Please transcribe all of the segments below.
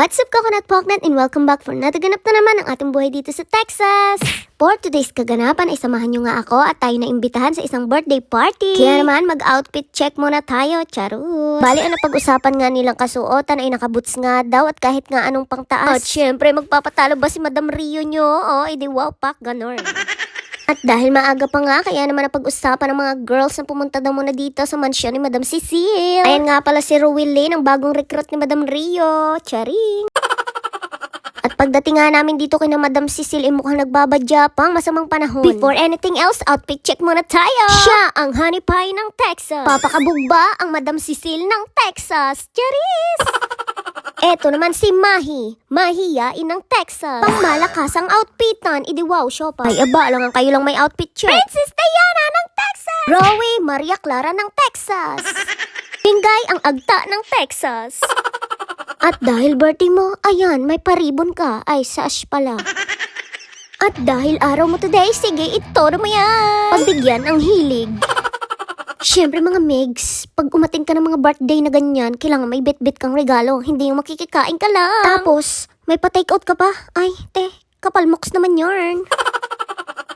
What's up, Coconut Poknut, and welcome back for nataganap na naman ang ating buhay dito sa Texas! For today's kaganapan ay samahan nyo nga ako at tayo na imbitahan sa isang birthday party. Kaya naman, mag-outfit check muna tayo, charot. Bali, ang napag-usapan nga nilang kasuotan ay nakaboots nga daw at kahit nga anong pangtaas. At syempre, magpapatalo ba si Madam Rio nyo? O, edi wow, pak, ganon. At dahil maaga pa nga, kaya naman napag-usapan ng mga girls na pumunta daw muna dito sa mansyon ni Madam Cecile. Ayan nga pala si Ruel Lane, ang bagong recruit ni Madam Rio. Charing! At pagdating nga namin dito kay na Madam Cecile, eh, mukhang nagbabadya pang masamang panahon. Before anything else, outfit check muna tayo. Siya ang honey pie ng Texas. Papakabugba ang Madam Cecile ng Texas. Charis! Eto naman si Mahi. Mahiya inang Texas. Pangmalakas ang outfitan. Idi wow, shopa. Ay, aba lang ang kayo lang may outfit check. Princess Diana ng Texas. Rowie Maria Clara ng Texas. Pingay ang agta ng Texas. At dahil birthday mo, ayan, may paribon ka. Ay, sash pala. At dahil araw mo today, sige, itoro mo yan. Pagbigyan ang hilig. Siyempre mga Megs, pag umating ka ng mga birthday na ganyan, kailangan may bit-bit kang regalo, hindi yung makikikain ka lang. Tapos, may pa-take out ka pa? Ay, te, kapalmoks naman yarn.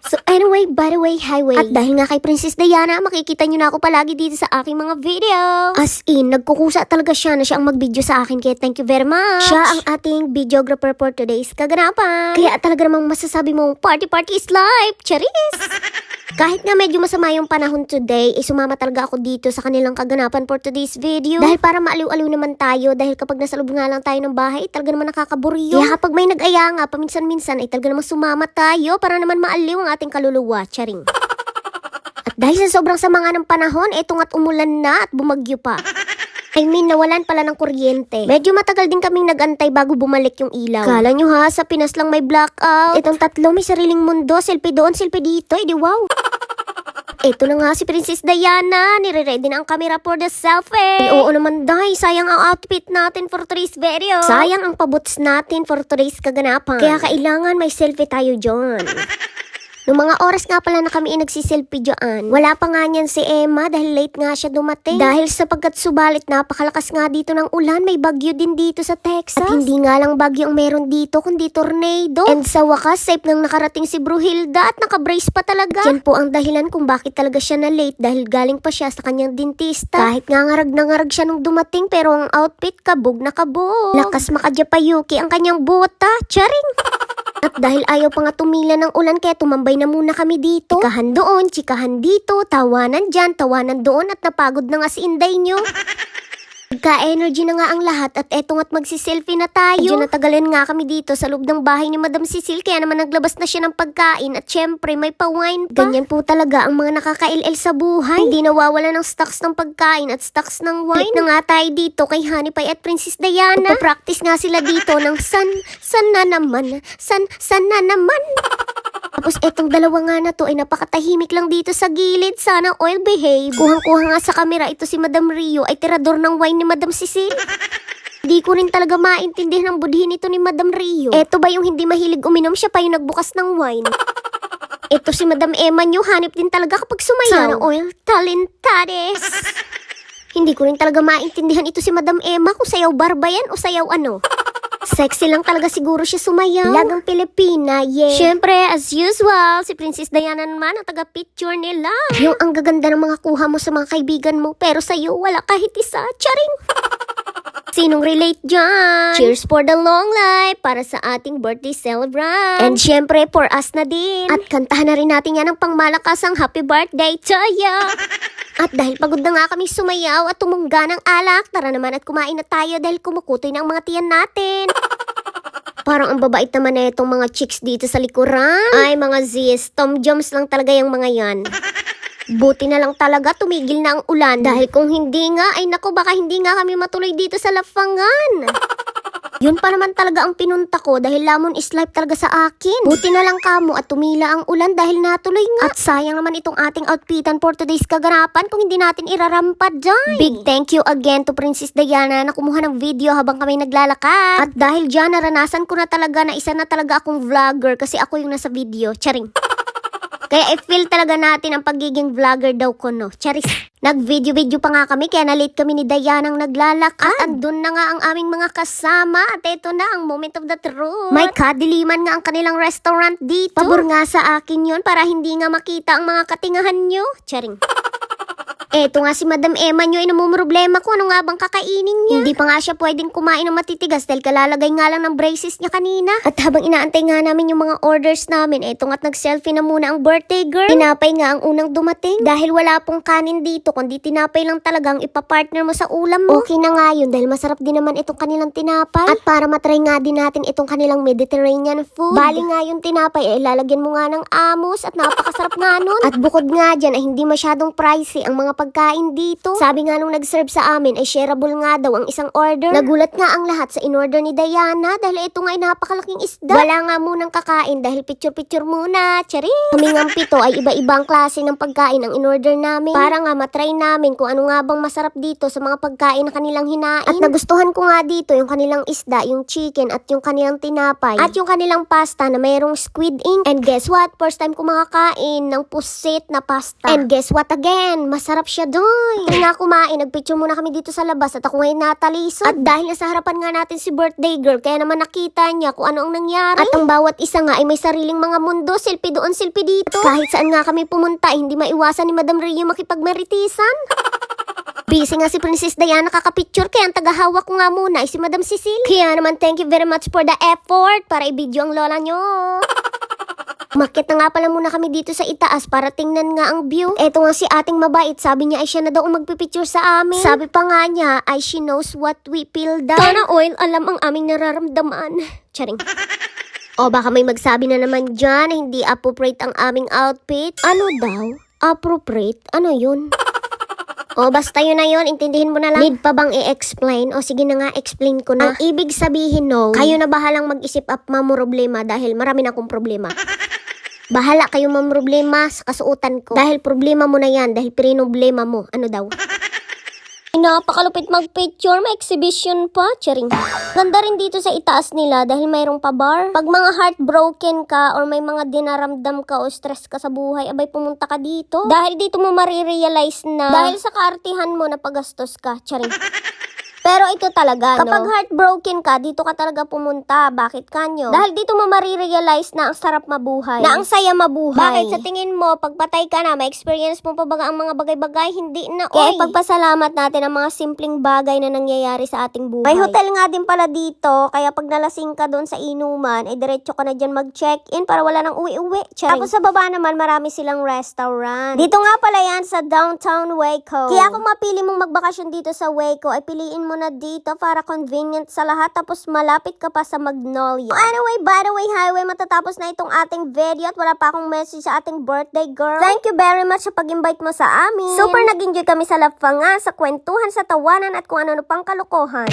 So anyway, by the way, highway. At dahil nga kay Princess Diana, makikita nyo na ako palagi dito sa aking mga video. As in, nagkukusa talaga siya na siya ang mag-video sa akin, kaya thank you very much. Siya ang ating videographer for today's kaganapan. Kaya talaga namang masasabi mong party party is life. Charis! Kahit nga medyo masama yung panahon today, eh sumama talaga ako dito sa kanilang kaganapan for today's video. Dahil para maaliw-aliw naman tayo, dahil kapag nasa loob nga lang tayo ng bahay, talaga naman nakakaburyo. Kaya kapag may nag-aya nga, paminsan-minsan, ay talaga naman sumama tayo para naman maaliw ang ating kaluluwa. Charing. At dahil sa sobrang sama ng panahon, eto nga't umulan na at bumagyo pa. I mean, nawalan pala ng kuryente. Medyo matagal din kaming nagantay bago bumalik yung ilaw. Kala nyo ha, sa Pinas lang may blackout. Itong tatlo may sariling mundo, selfie doon, selfie dito, edi wow. Ito na nga si Princess Diana. Nire-ready na ang camera for the selfie. Eh, oo naman, Day. Sayang ang outfit natin for today's video. Sayang ang pabuts natin for today's kaganapan. Kaya kailangan may selfie tayo dyan. Noong mga oras nga pala na kami ay nagsiselfie dyan, wala pa nga niyan si Emma dahil late nga siya dumating. Dahil sapagkat subalit napakalakas nga dito ng ulan, may bagyo din dito sa Texas. At hindi nga lang bagyo ang meron dito, kundi tornado. And sa wakas, safe nang nakarating si Bruhilda at nakabrace pa talaga. At yan po ang dahilan kung bakit talaga siya na late dahil galing pa siya sa kanyang dentista. Kahit nga ngarag na ngarag siya nung dumating pero ang outfit kabog na kabog. Lakas makajapayuki ang kanyang buta. Charing! At dahil ayaw pa nga tumila ng ulan kaya tumambay na muna kami dito. Chikahan doon, chikahan dito, tawanan dyan, tawanan doon at napagod na nga si Inday nyo. Nagka-energy na nga ang lahat at eto nga't magsiselfie na tayo. Medyo natagalan nga kami dito sa loob ng bahay ni Madam Cecile kaya naman naglabas na siya ng pagkain at syempre may pa-wine pa. Ganyan po talaga ang mga nakaka-LL sa buhay. Hindi nawawala ng stocks ng pagkain at stocks ng wine. na nga tayo dito kay Honey Pie at Princess Diana. Magpa-practice nga sila dito ng san, san na naman, san, san na naman. Tapos etong dalawa nga na to ay napakatahimik lang dito sa gilid. Sana oil behave. Kuhang-kuha nga sa kamera ito si Madam Rio ay tirador ng wine ni Madam Cecile. Di ko rin talaga maintindihan ang budhin ito ni Madam Rio. Eto ba yung hindi mahilig uminom siya pa yung nagbukas ng wine? Ito si Madam Emma nyo, hanip din talaga kapag sumayaw. Sana oil talentades. Hindi ko rin talaga maintindihan ito si Madam Emma kung sayaw barba yan o sayaw ano. Sexy lang talaga siguro siya sumayaw. Lagang Pilipina, yeah. Siyempre, as usual, si Princess Diana naman ang taga-picture nila. Yung ang gaganda ng mga kuha mo sa mga kaibigan mo, pero sa'yo wala kahit isa. Charing! Sinong relate dyan? Cheers for the long life para sa ating birthday celebrant. And syempre, for us na din. At kantahan na rin natin yan ng pangmalakasang happy birthday to ya. At dahil pagod na nga kami sumayaw at tumungga ng alak, tara naman at kumain na tayo dahil kumukutoy ng mga tiyan natin. Parang ang babait naman na itong mga chicks dito sa likuran. Ay, mga zis, Tom Jones lang talaga yung mga yan. Buti na lang talaga tumigil na ang ulan dahil kung hindi nga ay nako baka hindi nga kami matuloy dito sa Lafangan. Yun pa naman talaga ang pinunta ko dahil lamon is life talaga sa akin. Buti na lang kamo at tumila ang ulan dahil natuloy nga. At sayang naman itong ating outfitan for today's kaganapan kung hindi natin irarampad dyan. Big thank you again to Princess Diana na kumuha ng video habang kami naglalakad. At dahil dyan naranasan ko na talaga na isa na talaga akong vlogger kasi ako yung nasa video. Charing. Kaya i-feel talaga natin ang pagiging vlogger daw ko, no? Charis. Nag-video-video pa nga kami kaya na-late kami ni Dayanang naglalakad. At andun na nga ang aming mga kasama. At ito na ang moment of the truth. May kadiliman nga ang kanilang restaurant dito. Pabor nga sa akin yon para hindi nga makita ang mga katingahan nyo. Charing. Eto nga si Madam Emma nyo ay namumroblema kung ano nga bang kakainin niya. Hindi pa nga siya pwedeng kumain ng matitigas dahil kalalagay nga lang ng braces niya kanina. At habang inaantay nga namin yung mga orders namin, eto nga't nag-selfie na muna ang birthday girl. Tinapay nga ang unang dumating. Dahil wala pong kanin dito, kundi tinapay lang talagang ipapartner mo sa ulam mo. Okay na nga yun dahil masarap din naman itong kanilang tinapay. At para matry nga din natin itong kanilang Mediterranean food. Bali nga yung tinapay, ay lalagyan mo nga ng amos at napakasarap nga nun. At bukod nga dyan ay hindi masyadong pricey ang mga pagkain dito. Sabi nga nung nag-serve sa amin ay shareable nga daw ang isang order. Nagulat nga ang lahat sa in-order ni Diana dahil ito nga ay napakalaking isda. Wala nga munang kakain dahil picture-picture muna. Charing! Kami nga pito ay iba-ibang klase ng pagkain ang in-order namin. Para nga matry namin kung ano nga bang masarap dito sa mga pagkain na kanilang hinain. At nagustuhan ko nga dito yung kanilang isda, yung chicken at yung kanilang tinapay. At yung kanilang pasta na mayroong squid ink. And guess what? First time ko makakain ng pusit na pasta. And guess what again? Masarap siya doy. Kaya nga kumain, nagpicture muna kami dito sa labas at ako ngayon natalisod. At dahil nasa harapan nga natin si birthday girl, kaya naman nakita niya kung ano ang nangyari. At ang bawat isa nga ay may sariling mga mundo, selfie doon, selfie dito. Kahit saan nga kami pumunta, hindi maiwasan ni Madam Rio makipagmeritisan. Busy nga si Princess Diana kakapicture kaya ang tagahawak ko nga muna ay si Madam Cecile. Kaya naman thank you very much for the effort para i-video ang lola nyo. Makit na nga pala muna kami dito sa itaas para tingnan nga ang view. Eto nga si ating mabait, sabi niya ay siya na daw magpipicture sa amin. Sabi pa nga niya ay she knows what we feel daw. Tana oil, alam ang aming nararamdaman. Charing. O baka may magsabi na naman dyan na hindi appropriate ang aming outfit. Ano daw? Appropriate? Ano yun? O basta yun na yun, intindihin mo na lang. Need pa bang i-explain? O sige na nga, explain ko na. Ang ibig sabihin no, kayo na bahalang mag-isip up problema dahil marami na akong problema. Bahala kayo problema sa kasuotan ko. Dahil problema mo na yan, dahil problema mo. Ano daw? Napakalupit mag-picture, may exhibition pa, charing. Ganda rin dito sa itaas nila dahil mayroong pa-bar. Pag mga heartbroken ka or may mga dinaramdam ka o stress ka sa buhay, abay pumunta ka dito. Dahil dito mo marirealize na dahil sa kaartihan mo na pagastos ka, charing. Pero ito talaga, Kapag heartbroken ka, dito ka talaga pumunta. Bakit kanyo? Dahil dito mo marirealize na ang sarap mabuhay. Na ang saya mabuhay. Bakit sa tingin mo, pagpatay ka na, may experience mo pa ba ang mga bagay-bagay? Hindi na, Kaya pagpasalamat natin ang mga simpleng bagay na nangyayari sa ating buhay. May hotel nga din pala dito, kaya pag nalasing ka doon sa inuman, ay diretso ka na dyan mag-check-in para wala nang uwi-uwi. Tapos sa baba naman, marami silang restaurant. Dito nga pala yan sa downtown Waco. Kaya kung mapili mong magbakasyon dito sa Waco, ay piliin mo na dito para convenient sa lahat tapos malapit ka pa sa Magnolia. Anyway, by the way, highway, matatapos na itong ating video at wala pa akong message sa ating birthday girl. Thank you very much sa pag-invite mo sa amin. Super nag-enjoy kami sa Lafanga, sa kwentuhan, sa tawanan at kung ano-ano pang kalokohan.